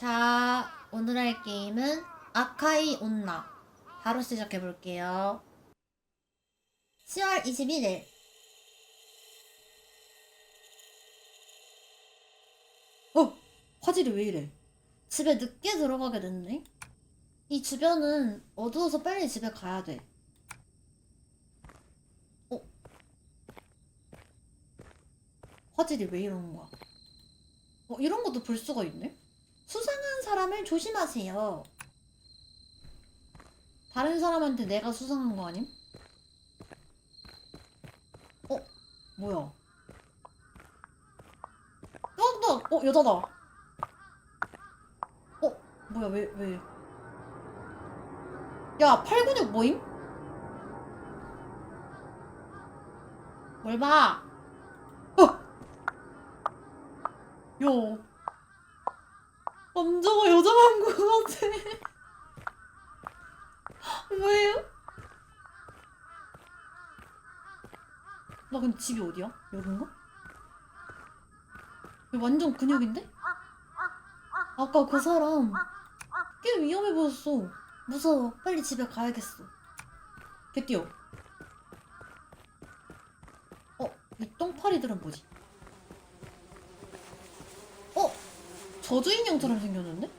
자, 오늘 할 게임은 아카이 온나. 바로 시작해 볼게요. 10월 21일. 어! 화질이 왜 이래? 집에 늦게 들어가게 됐네? 이 주변은 어두워서 빨리 집에 가야 돼. 어? 화질이 왜 이러는 거야? 어, 이런 것도 볼 수가 있네? 수상한 사람을 조심하세요. 다른 사람한테 내가 수상한 거 아님? 어? 뭐야? 여자다! 어, 여자다! 어? 뭐야, 왜, 왜. 야, 팔근육 모임? 뭘 봐? 어! 야. 남자가 여자 만것 같아. 왜요? 나 근데 집이 어디야? 여긴가? 완전 근육인데? 아까 그 사람 꽤 위험해 보였어. 무서워. 빨리 집에 가야겠어. 개 뛰어. 어, 이 똥파리들은 뭐지? 어? 저주 인형처럼 생겼는데?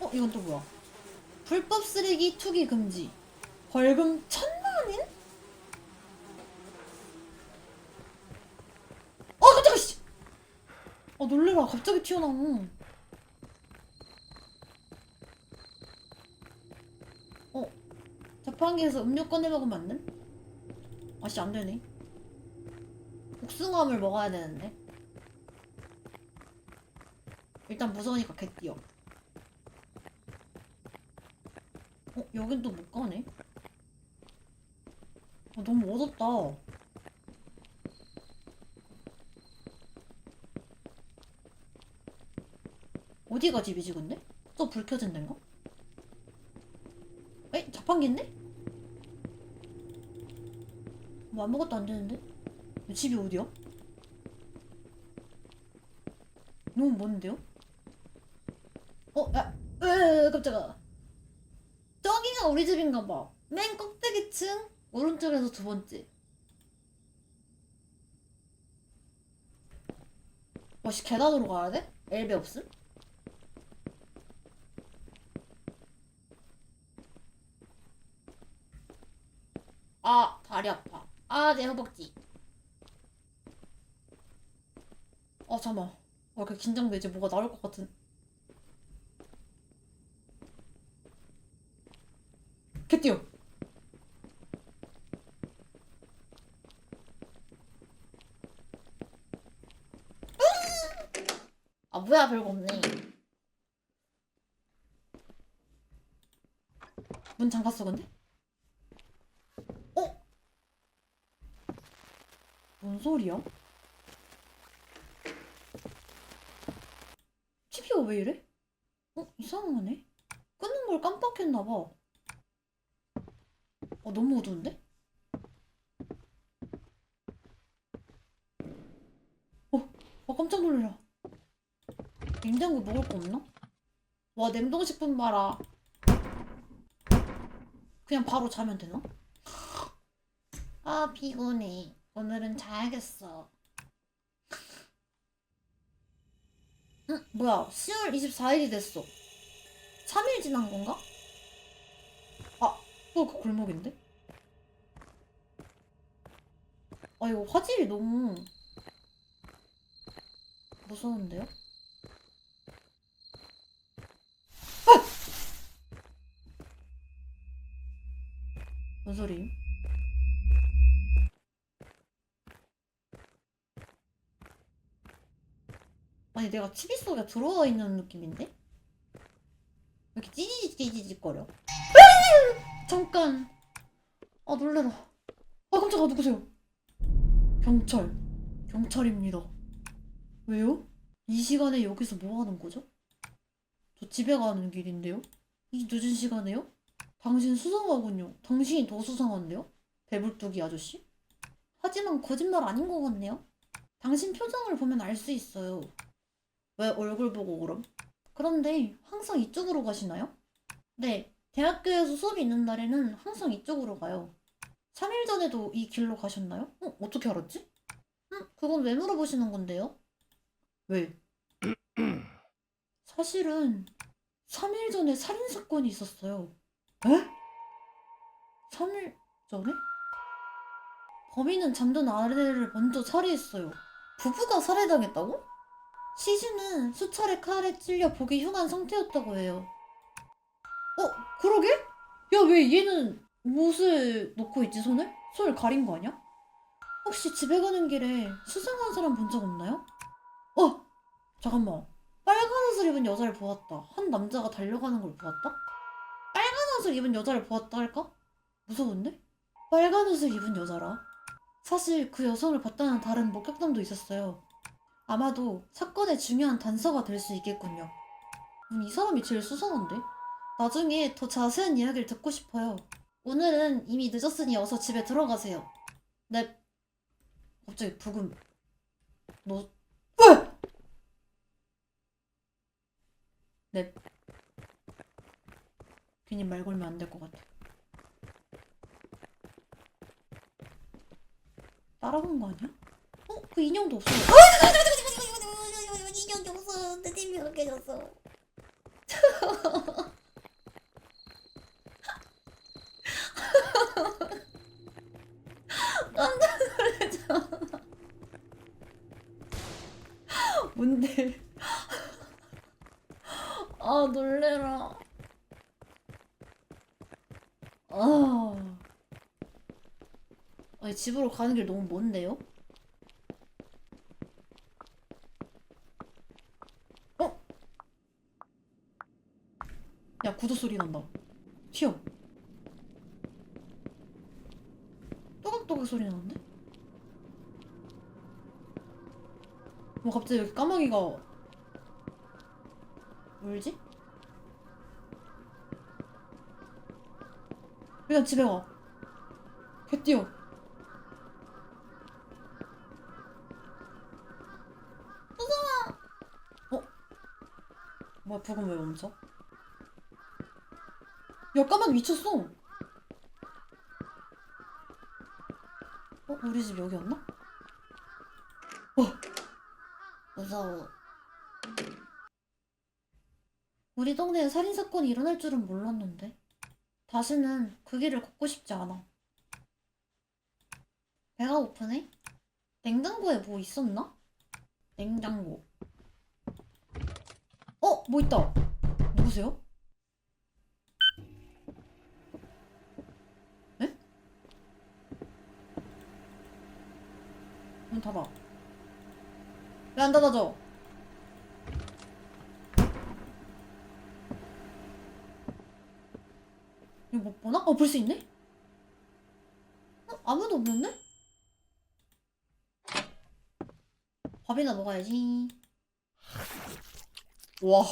어, 이건 또 뭐야? 불법 쓰레기 투기 금지. 벌금 천만인? 어, 깜짝이야, 씨! 아, 놀래라. 갑자기 튀어나오. 어, 자판기에서 음료 꺼내 먹으면 안 돼? 아씨, 안 되네. 복숭아물 먹어야 되는데. 일단 무서우니까 개 뛰어. 어, 여긴 또 못 가네. 아, 너무 어둡다. 어디가 집이지, 근데? 또 불 켜진 데인가? 에이, 자판기인데? 뭐 아무것도 안 되는데? 이 집이 어디야? 너무 먼데요? 어, 야, 으, 깜짝아. 저기가 우리 집인가 봐. 맨 꼭대기 층 오른쪽에서 두 번째. 와씨 계단으로 가야 돼? 엘베 없음? 아 다리 아파. 아 내 허벅지. 어 잠만. 아 이렇게 긴장돼 이제 뭐가 나올 것 같은. 개 뛰어. 아 뭐야 별거 없네. 문 잠갔어 근데? 어? 뭔 소리야? TV가 왜 이래? 어? 이상하네? 끄는 걸 깜빡했나 봐. 어, 너무 어두운데? 어, 아, 깜짝 놀라. 냉장고 먹을 거 없나? 와, 냉동식품 봐라. 그냥 바로 자면 되나? 아, 피곤해. 오늘은 자야겠어. 응, 뭐야. 10월 24일이 됐어. 3일 지난 건가? 아, 또그 골목인데? 아, 이거 화질이 너무 무서운데요? 아! 뭔 소리? 아니, 내가 TV 속에 들어와 있는 느낌인데? 왜 이렇게 찌지직찌지직거려? 잠깐. 아 놀래라. 아 깜짝아 누구세요? 경찰. 경찰입니다. 왜요? 이 시간에 여기서 뭐 하는 거죠? 저 집에 가는 길인데요? 이 늦은 시간에요? 당신 수상하군요. 당신이 더 수상한데요? 배불뚝이 아저씨? 하지만 거짓말 아닌 것 같네요. 당신 표정을 보면 알 수 있어요. 왜 얼굴 보고 그럼? 그런데 항상 이쪽으로 가시나요? 네, 대학교에서 수업이 있는 날에는 항상 이쪽으로 가요. 3일 전에도 이 길로 가셨나요? 어, 어떻게 알았지? 음, 그건 왜 물어보시는 건데요? 왜? 사실은 3일 전에 살인 사건이 있었어요. 에? 3일 전에? 범인은 잠든 아내를 먼저 살해했어요. 부부가 살해당했다고? 시신은 수차례 칼에 찔려 보기 흉한 상태였다고 해요. 어, 그러게? 야, 왜 얘는 못을 놓고 있지, 손을? 손을 가린 거 아니야? 혹시 집에 가는 길에 수상한 사람 본 적 없나요? 어! 잠깐만. 빨간 옷을 입은 여자를 보았다. 한 남자가 달려가는 걸 보았다? 빨간 옷을 입은 여자를 보았다 할까? 무서운데? 빨간 옷을 입은 여자라. 사실 그 여성을 봤다는 다른 목격담도 있었어요. 아마도 사건의 중요한 단서가 될 수 있겠군요. 음, 이 사람이 제일 수상한데? 나중에 더 자세한 이야기를 듣고 싶어요. 오늘은 이미 늦었으니 어서 집에 들어가세요. 네. 갑자기 부금. 너. 왜? 네. 괜히 말 걸면 안 될 것 같아. 따라온 거 아니야? 어? 그 인형도 없어. 인형이 없어. 내 TV가 깨졌어. 뭔데? 아 놀래라. 아. 아니 집으로 가는 길 너무 먼데요? 어? 야 구두 소리 난다. 튀어. 또각또각 소리 나는데? 뭐 갑자기 여기 까마귀가 울지? 그냥 집에 가. 개 뛰어. 무서워. 어? 뭐야 부금 왜 멈춰? 야 까마귀 미쳤어. 어? 우리 집 여기였나? 무서워. 우리 동네에 살인사건이 일어날 줄은 몰랐는데. 다시는 그 길을 걷고 싶지 않아. 배가 고프네? 냉장고에 뭐 있었나? 냉장고. 어? 뭐 있다. 누구세요? 에? 문 닫아. 왜 안 닫아져? 이거 못 보나? 어, 볼 수 있네? 어? 아무도 없는데? 밥이나 먹어야지. 와,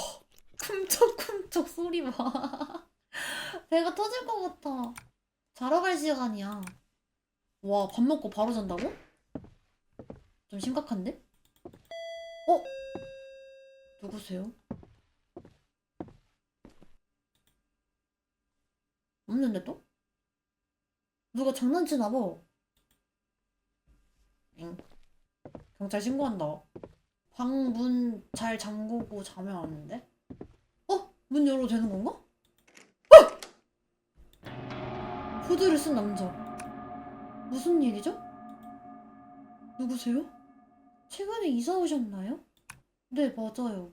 쿰쩍쿰쩍 소리 봐. 배가 터질 것 같아. 자러 갈 시간이야. 와, 밥 먹고 바로 잔다고? 좀 심각한데? 어? 누구세요? 없는데 또? 누가 장난치나 봐. 응. 경찰 신고한다. 방 문 잘 잠그고 자면 안 돼? 어? 문 열어도 되는 건가? 어! 후드를 쓴 남자. 무슨 일이죠? 누구세요? 최근에 이사 오셨나요? 네, 맞아요.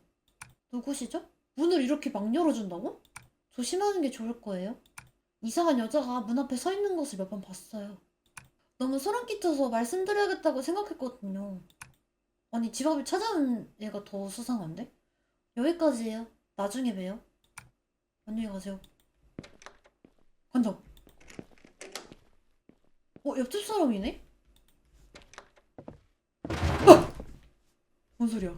누구시죠? 문을 이렇게 막 열어준다고? 조심하는 게 좋을 거예요. 이상한 여자가 문 앞에 서 있는 것을 몇 번 봤어요. 너무 소름 끼쳐서 말씀드려야겠다고 생각했거든요. 아니, 집 앞에 찾아온 애가 더 수상한데? 여기까지예요. 나중에 봬요. 안녕히 가세요. 간다. 어, 옆집 사람이네? 아! 뭔 소리야?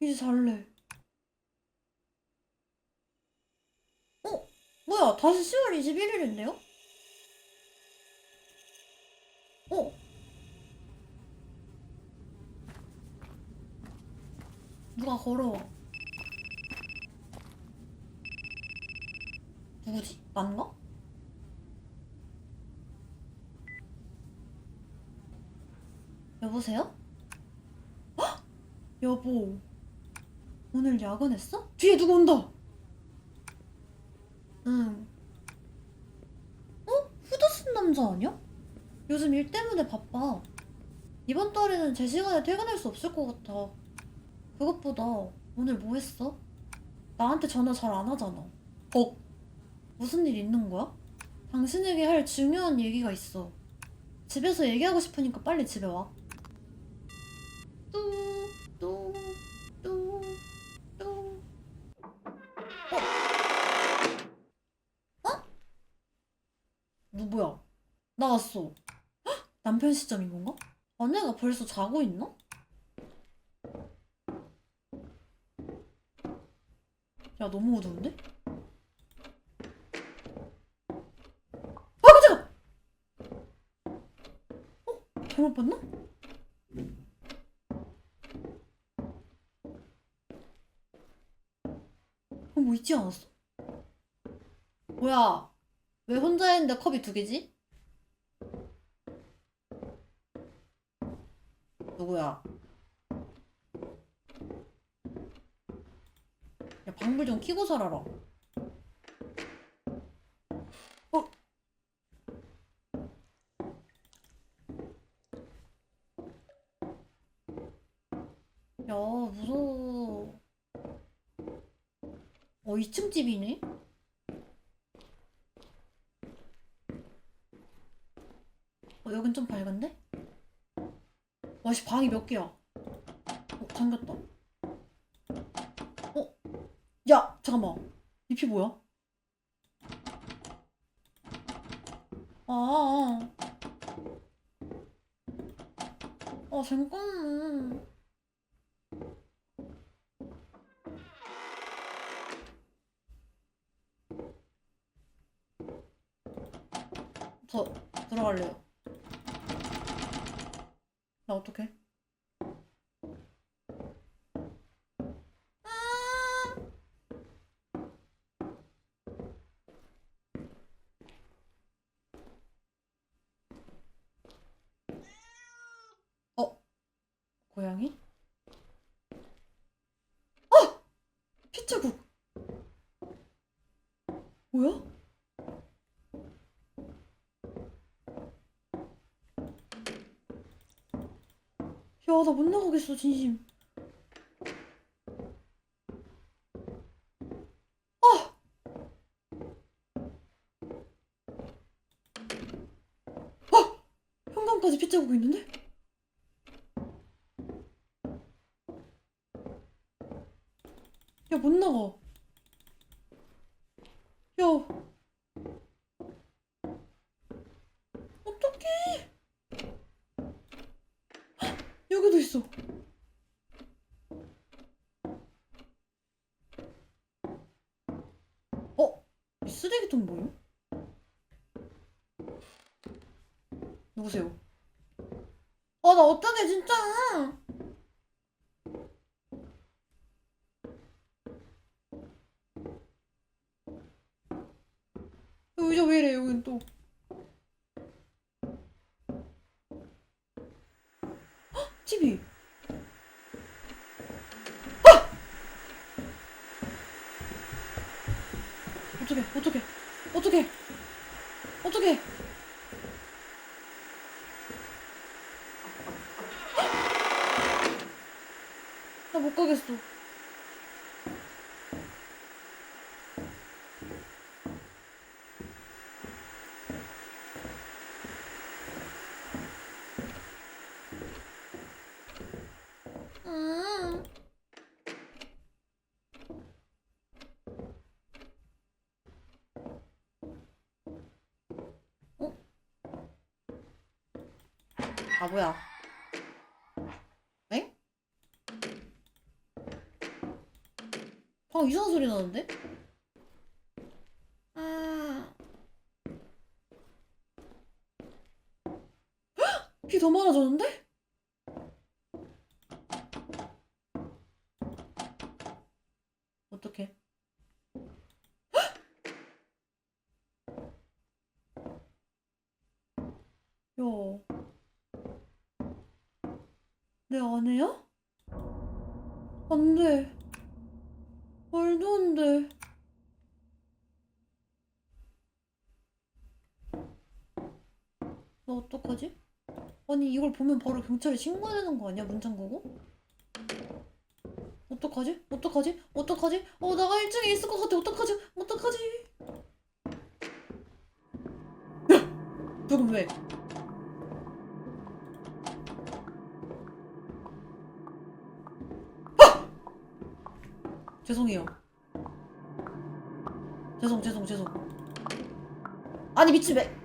이제 잘래. 어? 뭐야? 다시 10월 21일인데요? 어? 누가 걸어와. 누구지? 난가? 여보세요? 헉! 여보, 오늘 야근했어? 뒤에 누구 온다! 응. 어? 후드 쓴 남자 아니야? 요즘 일 때문에 바빠. 이번 달에는 제 시간에 퇴근할 수 없을 것 같아. 그것보다 오늘 뭐 했어? 나한테 전화 잘 안 하잖아. 어? 무슨 일 있는 거야? 당신에게 할 중요한 얘기가 있어. 집에서 얘기하고 싶으니까 빨리 집에 와. 뚜, 뚜, 뚜, 뚜. 어? 어? 누구야? 나왔어. 헉! 남편 시점인 건가? 아내가 벌써 자고 있나? 야 너무 어두운데? 아 깜짝이야! 어? 잘못 봤나? 어, 뭐 있지 않았어? 뭐야? 왜 혼자 했는데 컵이 두 개지? 누구야? 야, 방불 좀 켜고 살아라. 어? 야, 무서워. 어, 2층 집이네? 어, 여긴 좀 밝은데? 와씨 방이 몇 개야? 어 잠겼다. 어? 야 잠깐만. 잎이 뭐야? 아. 아, 아 잠깐만. 저 들어갈래요. 나 어떡해? 어? 고양이? 어! 피자국! 뭐야? 야, 나 못 나가겠어, 진심. 아! 아! 현관까지 빗자국 있는데? 야, 못 나가. 야. 어떡해. 여기도 있어. 어? 이 쓰레기통 뭐예요? 누구세요? 아, 나 어떡해, 진짜! 의자 왜 이래, 여긴 또. TV. 아! 어떡해, 어떡해, 어떡해, 어떡해. 나못 가겠어. 음. 어? 바보야. 엥? 방 이상한 소리 나는데? 음. 비더 많아졌는데? 어떡해? 야, 내 아내야? 안 돼. 말도 안 돼. 나 어떡하지? 아니, 이걸 보면 바로 경찰에 신고해야 되는 거 아니야? 문 잠그고? 어떡하지? 어떡하지? 어떡하지? 어, 나가 1층에 있을 것 같아. 어떡하지? 어떡하지? 야! 지금 왜? 아! 죄송해요. 죄송, 죄송, 죄송. 아니, 미친 왜?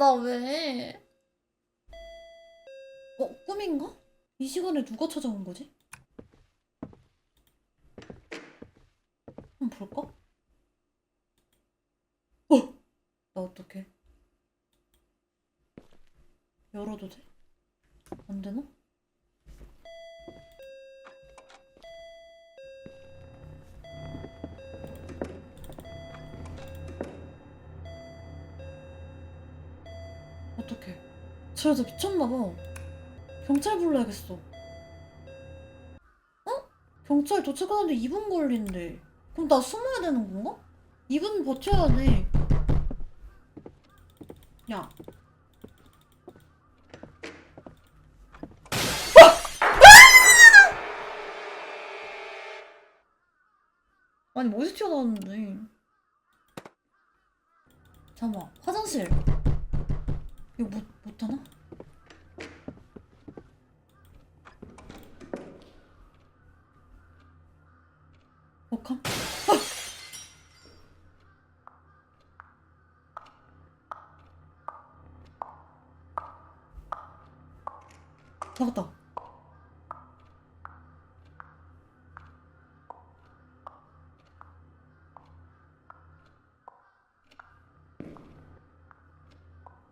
나 왜? 어, 꿈인가? 이 시간에 누가 찾아온 거지? 한번 볼까? 어! 나 어떡해? 열어도 돼? 안 되나? 저 여자 미쳤나봐. 경찰 불러야겠어. 어? 경찰 도착하는데 2분 걸린대. 그럼 나 숨어야 되는 건가? 2분 버텨야 돼. 야. 아니, 뭐 어디서 튀어나왔는데? 잠깐만, 화장실. 이거 못, 나갔다.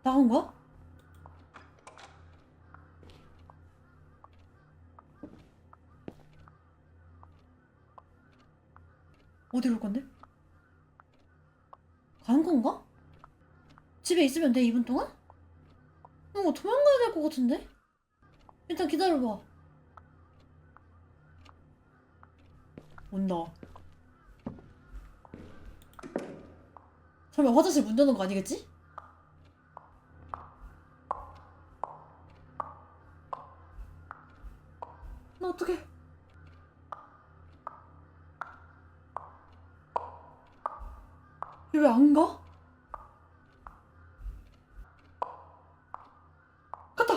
나간 거야? 어디로 올 건데? 가는 건가? 집에 있으면 돼, 2분 동안? 어, 도망가야 될 것 같은데? 일단 기다려봐. 온다. 설마 화장실 문 여는 거 아니겠지? 나 어떡해. 얘 왜 안 가? 갔다.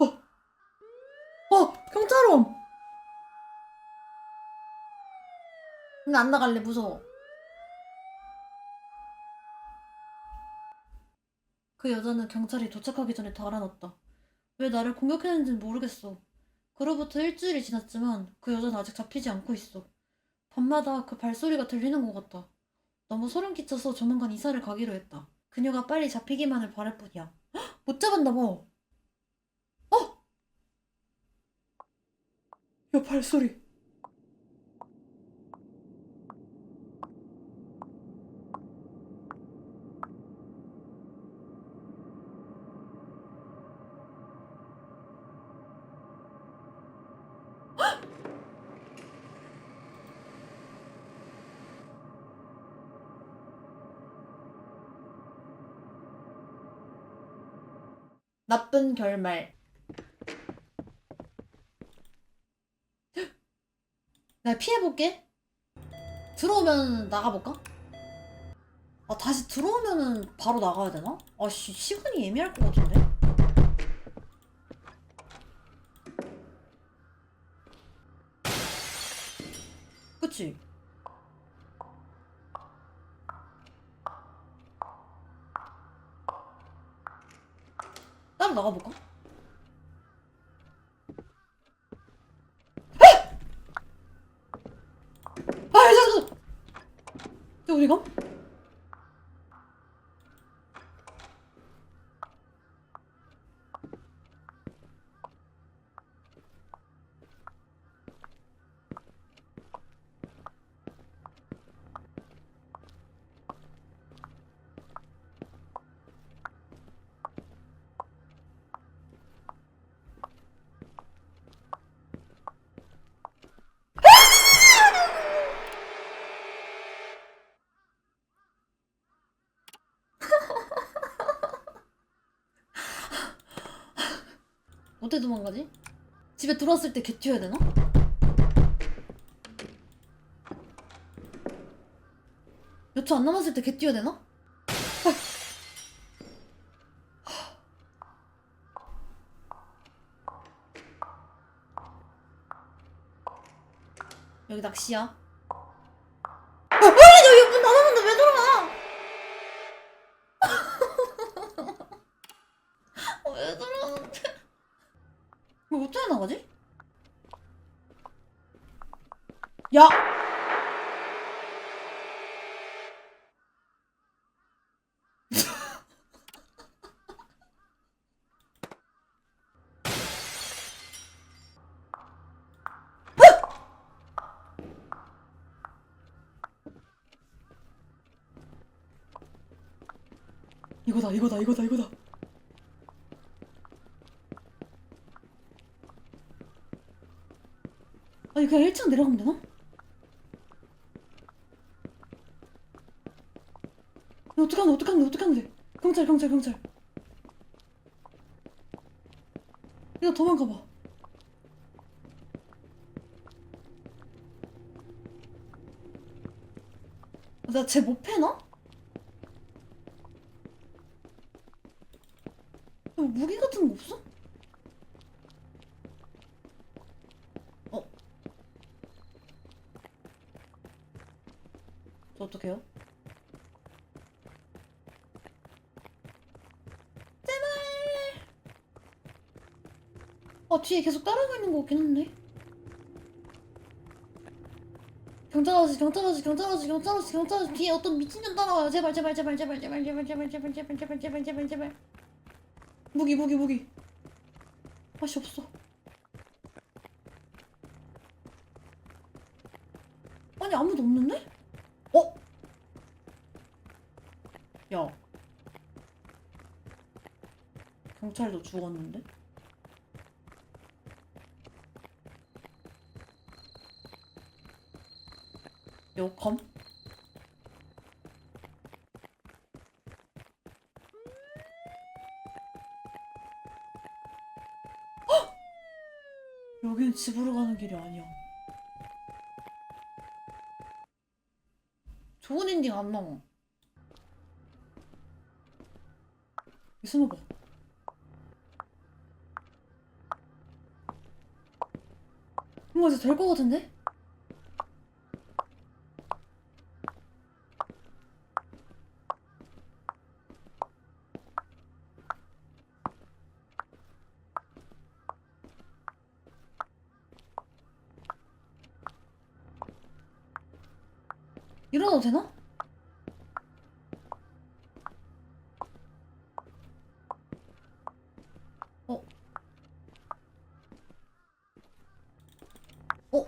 어. 어, 경찰원. 근데 안 나갈래 무서워. 그 여자는 경찰이 도착하기 전에 달아났다. 왜 나를 공격했는지는 모르겠어. 그로부터 일주일이 지났지만 그 여자는 아직 잡히지 않고 있어. 밤마다 그 발소리가 들리는 것 같다. 너무 소름 끼쳐서 조만간 이사를 가기로 했다. 그녀가 빨리 잡히기만을 바랄 뿐이야. 헉, 못 잡았나 봐. 어? 야, 발소리. 나쁜 결말. 나 피해볼게. 들어오면 나가볼까? 아, 다시 들어오면은 바로 나가야 되나? 아, 씨, 시간이 애매할 것 같은데? 그치? 나가볼까? 아, 잠깐! 저 어디 감? 어떻게 도망가지? 집에 들어왔을 때 개 튀어야 되나? 몇 초 안 남았을 때개 뛰어야 되나? 여기 낚시야. 아, 여기 문 닫았는데 왜 들어와? 어, 왜 들어오는데? 이거 어떻게 나가지? 야! 이거다 이거다 이거다 이거다 아니 그냥 1층 내려가면 되나? 돼 어떡하면 돼 경찰 경찰 경찰 야 도망가봐 나 쟤 못 패나? 야, 무기 같은 거 없어? 어? 저 어떡해요? 제발! 아, 뒤에 계속 따라오고 있는 거 같긴 한데? 경찰 아저씨, 경찰 아저씨, 경찰 아저씨, 경찰 아저씨, 경찰 아저씨, 뒤에 어떤 미친년 따라와요. 제발, 제발, 제발, 제발, 제발, 제발, 제발, 제발, 제발, 제발, 제발, 제발, 제발. 무기, 무기, 무기. 맛이 없어. 아니, 아무도 없는데? 어? 야. 경찰도 죽었는데? 요컴? 헉! 여긴 집으로 가는 길이 아니야. 좋은 엔딩 안 나와. 이 숨어봐. 뭔가 이제 될 것 같은데? 일어나도 되나? 어? 어?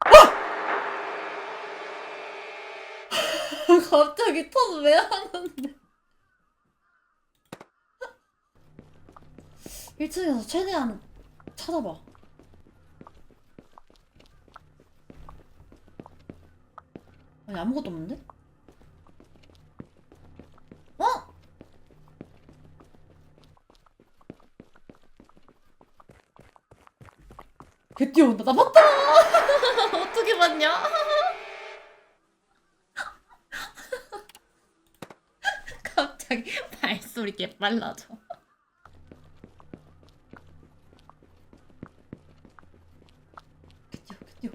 갑자기 턴왜 하는데? 1층에서 최대한 찾아봐. 아니 아무것도 없는데? 어? 개 뛰어온다 나 봤다 어떻게 봤냐 갑자기 발소리 개 빨라져 개 뛰어 개 뛰어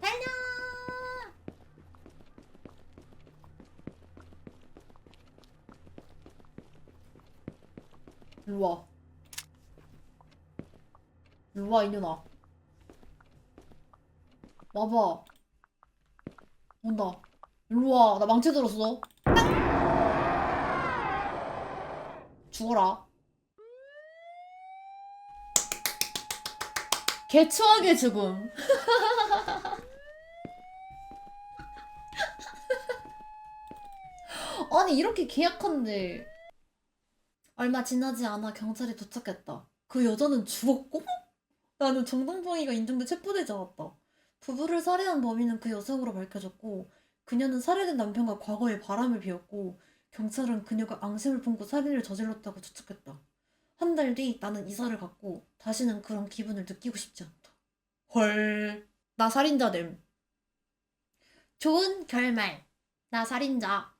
달려 일로 와 일로 와 이년아. 와봐. 온다. 일로 와 나 망치 들었어. 땅! 죽어라. 개추하게 죽음. 아니 이렇게 계약한데. 얼마 지나지 않아 경찰이 도착했다. 그 여자는 죽었고? 나는 정동봉이가 인정돼 체포되지 않았다. 부부를 살해한 범인은 그 여성으로 밝혀졌고 그녀는 살해된 남편과 과거에 바람을 피웠고 경찰은 그녀가 앙심을 품고 살인을 저질렀다고 추측했다. 한 달 뒤 나는 이사를 갔고 다시는 그런 기분을 느끼고 싶지 않다. 헐. 나 살인자 됨. 좋은 결말. 나 살인자.